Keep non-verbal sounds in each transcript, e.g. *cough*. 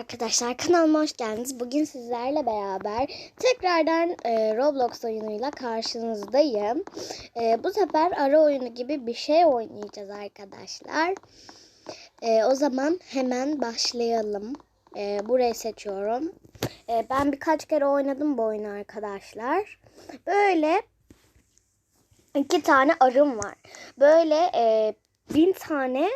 Arkadaşlar kanalıma hoş geldiniz. Bugün sizlerle beraber tekrardan e, Roblox oyunuyla karşınızdayım. E, bu sefer ara oyunu gibi bir şey oynayacağız arkadaşlar. E, o zaman hemen başlayalım. E, burayı seçiyorum. E, ben birkaç kere oynadım bu oyunu arkadaşlar. Böyle iki tane arım var. Böyle e, bin tane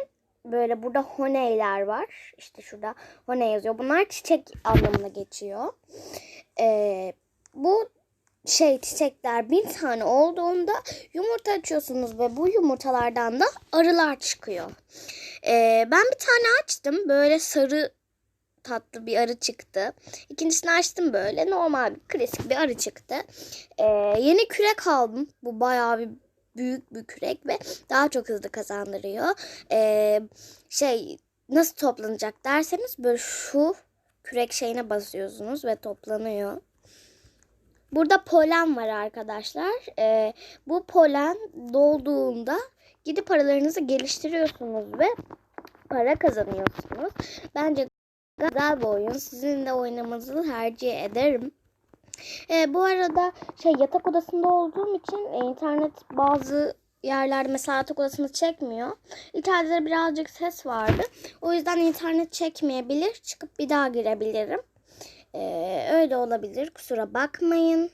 böyle burada honeyler var. İşte şurada honey yazıyor. Bunlar çiçek anlamına geçiyor. Ee, bu şey çiçekler bin tane olduğunda yumurta açıyorsunuz ve bu yumurtalardan da arılar çıkıyor. Ee, ben bir tane açtım. Böyle sarı tatlı bir arı çıktı. İkincisini açtım böyle normal bir klasik bir arı çıktı. Ee, yeni kürek aldım. Bu bayağı bir büyük bir kürek ve daha çok hızlı kazandırıyor. Ee, şey nasıl toplanacak derseniz böyle şu kürek şeyine basıyorsunuz ve toplanıyor. Burada polen var arkadaşlar. Ee, bu polen dolduğunda gidip paralarınızı geliştiriyorsunuz ve para kazanıyorsunuz. Bence güzel bir oyun. Sizin de oynamanızı tercih ederim. E, bu arada şey yatak odasında olduğum için e, internet bazı yerlerde mesela yatak odasını çekmiyor. İçeride birazcık ses vardı. O yüzden internet çekmeyebilir. Çıkıp bir daha girebilirim. E, öyle olabilir. Kusura bakmayın.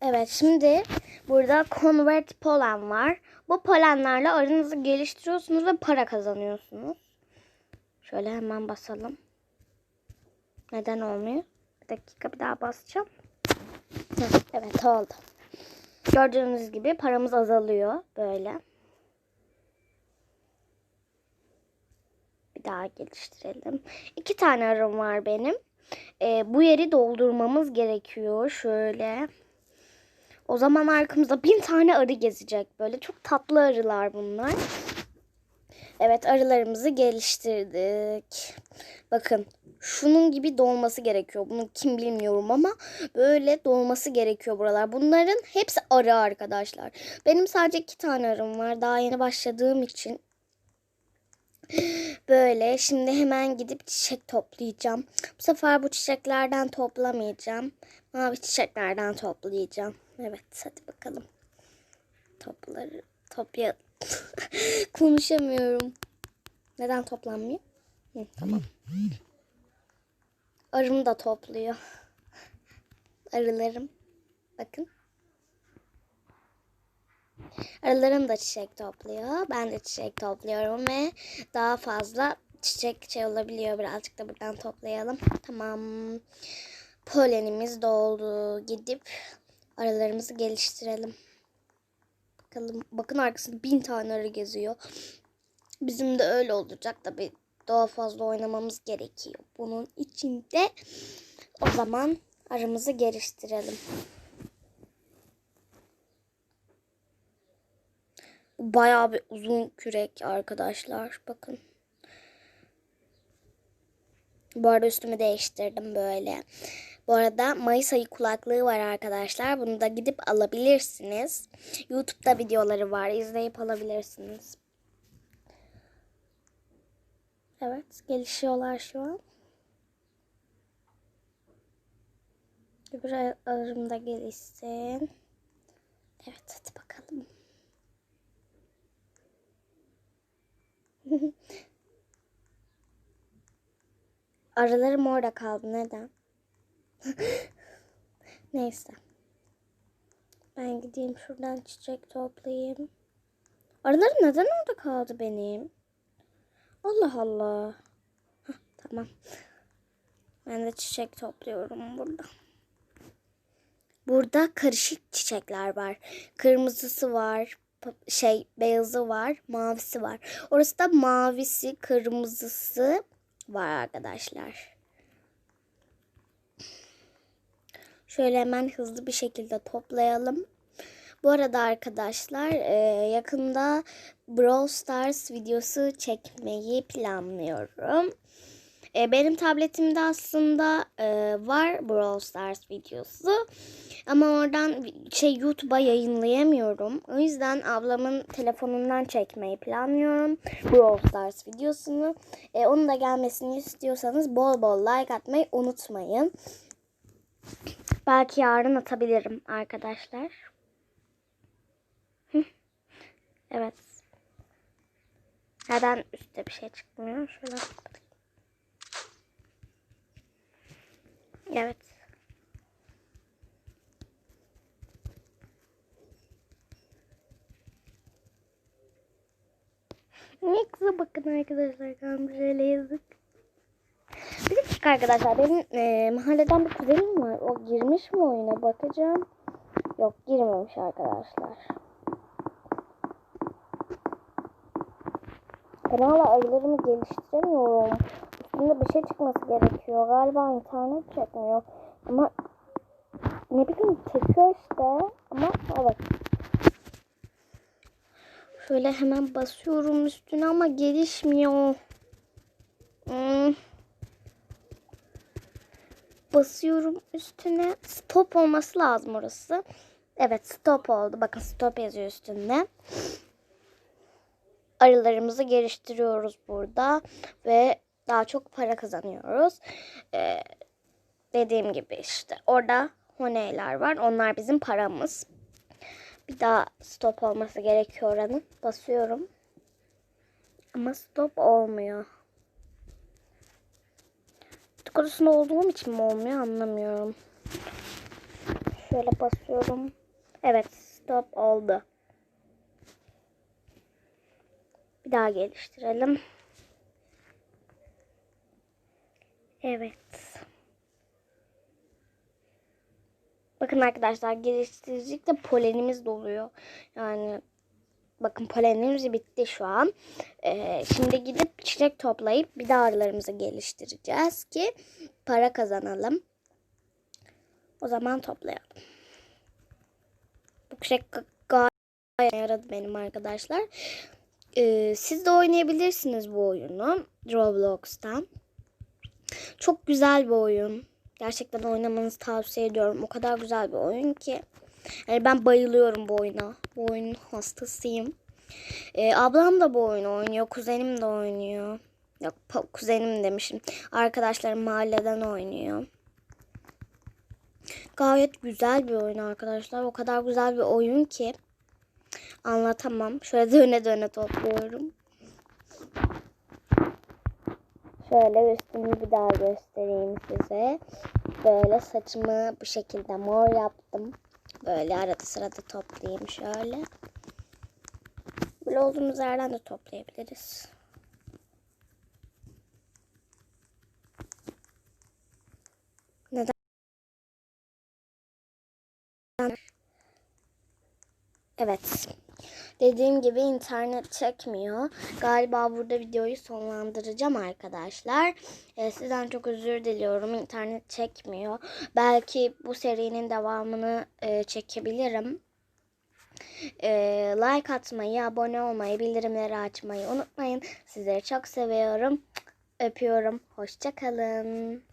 Evet şimdi burada convert polen var. Bu polenlerle arınızı geliştiriyorsunuz ve para kazanıyorsunuz. Şöyle hemen basalım. Neden olmuyor? Dakika bir daha basacağım. Evet oldu. Gördüğünüz gibi paramız azalıyor böyle. Bir daha geliştirelim. İki tane arım var benim. Ee, bu yeri doldurmamız gerekiyor. Şöyle. O zaman arkamızda bin tane arı gezecek. Böyle çok tatlı arılar bunlar. Evet arılarımızı geliştirdik. Bakın şunun gibi dolması gerekiyor. Bunu kim bilmiyorum ama böyle dolması gerekiyor buralar. Bunların hepsi arı arkadaşlar. Benim sadece iki tane arım var. Daha yeni başladığım için. Böyle şimdi hemen gidip çiçek toplayacağım. Bu sefer bu çiçeklerden toplamayacağım. Mavi çiçeklerden toplayacağım. Evet hadi bakalım. Topları toplayalım. *laughs* Konuşamıyorum. Neden toplanmıyor? Hı, tamam. Arım da topluyor. Arılarım. Bakın. Arılarım da çiçek topluyor. Ben de çiçek topluyorum ve daha fazla çiçek şey olabiliyor. Birazcık da buradan toplayalım. Tamam. Polenimiz doldu. Gidip arılarımızı geliştirelim. Bakalım. Bakın arkasında bin tane arı geziyor. Bizim de öyle olacak tabii. Daha fazla oynamamız gerekiyor. Bunun içinde o zaman aramızı geliştirelim. Bayağı bir uzun kürek arkadaşlar. Bakın. Bu arada üstümü değiştirdim böyle. Bu arada Mayıs ayı kulaklığı var arkadaşlar. Bunu da gidip alabilirsiniz. YouTube'da videoları var. İzleyip alabilirsiniz. Evet, gelişiyorlar şu an. Öbür arım da gelişsin. Evet, hadi bakalım. *laughs* Arılarım orada kaldı. Neden? *laughs* Neyse. Ben gideyim şuradan çiçek toplayayım. Arılarım neden orada kaldı benim? Allah Allah. Heh, tamam. Ben de çiçek topluyorum burada. Burada karışık çiçekler var. Kırmızısı var, şey beyazı var, mavisi var. Orası da mavisi, kırmızısı var arkadaşlar. Şöyle hemen hızlı bir şekilde toplayalım. Bu arada arkadaşlar yakında Brawl Stars videosu çekmeyi planlıyorum. E, benim tabletimde aslında e, var Brawl Stars videosu. Ama oradan şey YouTube'a yayınlayamıyorum. O yüzden ablamın telefonundan çekmeyi planlıyorum. Brawl Stars videosunu. E, onun da gelmesini istiyorsanız bol bol like atmayı unutmayın. Belki yarın atabilirim arkadaşlar. Hı. Evet. Neden üstte bir şey çıkmıyor? Şöyle kapatayım. Evet. Ne kıza bakın arkadaşlar kalmış öyle yazık. Bir dakika arkadaşlar benim e, mahalleden bir kuzenim var. O girmiş mi oyuna bakacağım. Yok girmemiş arkadaşlar. Ben hala ayılarımı geliştiremiyorum. Üstünde bir şey çıkması gerekiyor. Galiba internet çekmiyor. Ama ne bileyim çekiyor işte. Ama evet. Şöyle hemen basıyorum üstüne ama gelişmiyor. Hmm. Basıyorum üstüne. Stop olması lazım orası. Evet stop oldu. Bakın stop yazıyor üstünde. Arılarımızı geliştiriyoruz burada. Ve daha çok para kazanıyoruz. Ee, dediğim gibi işte orada honeyler var. Onlar bizim paramız. Bir daha stop olması gerekiyor oranın. Basıyorum. Ama stop olmuyor. Kutusunda olduğum için mi olmuyor anlamıyorum. Şöyle basıyorum. Evet stop oldu. Daha geliştirelim. Evet. Bakın arkadaşlar geliştiricilikte polenimiz doluyor. Yani bakın polenimiz bitti şu an. Ee, şimdi gidip çiçek toplayıp bir daha arılarımızı geliştireceğiz ki para kazanalım. O zaman toplayalım. Bu çiçek gayet yaradı benim arkadaşlar. Ee, siz de oynayabilirsiniz bu oyunu Roblox'tan. Çok güzel bir oyun. Gerçekten oynamanızı tavsiye ediyorum. O kadar güzel bir oyun ki. Yani ben bayılıyorum bu oyuna. Bu oyunun hastasıyım. Ee, ablam da bu oyunu oynuyor. Kuzenim de oynuyor. Yok kuzenim demişim. Arkadaşlarım mahalleden oynuyor. Gayet güzel bir oyun arkadaşlar. O kadar güzel bir oyun ki. Anlatamam. Şöyle döne döne topluyorum. Şöyle üstümü bir daha göstereyim size. Böyle saçımı bu şekilde mor yaptım. Böyle arada sırada toplayayım şöyle. Böyle olduğumuz yerden de toplayabiliriz. Neden? Evet. Dediğim gibi internet çekmiyor. Galiba burada videoyu sonlandıracağım arkadaşlar. Ee, sizden çok özür diliyorum. İnternet çekmiyor. Belki bu serinin devamını e, çekebilirim. E, like atmayı, abone olmayı, bildirimleri açmayı unutmayın. Sizleri çok seviyorum. Öpüyorum. Hoşçakalın.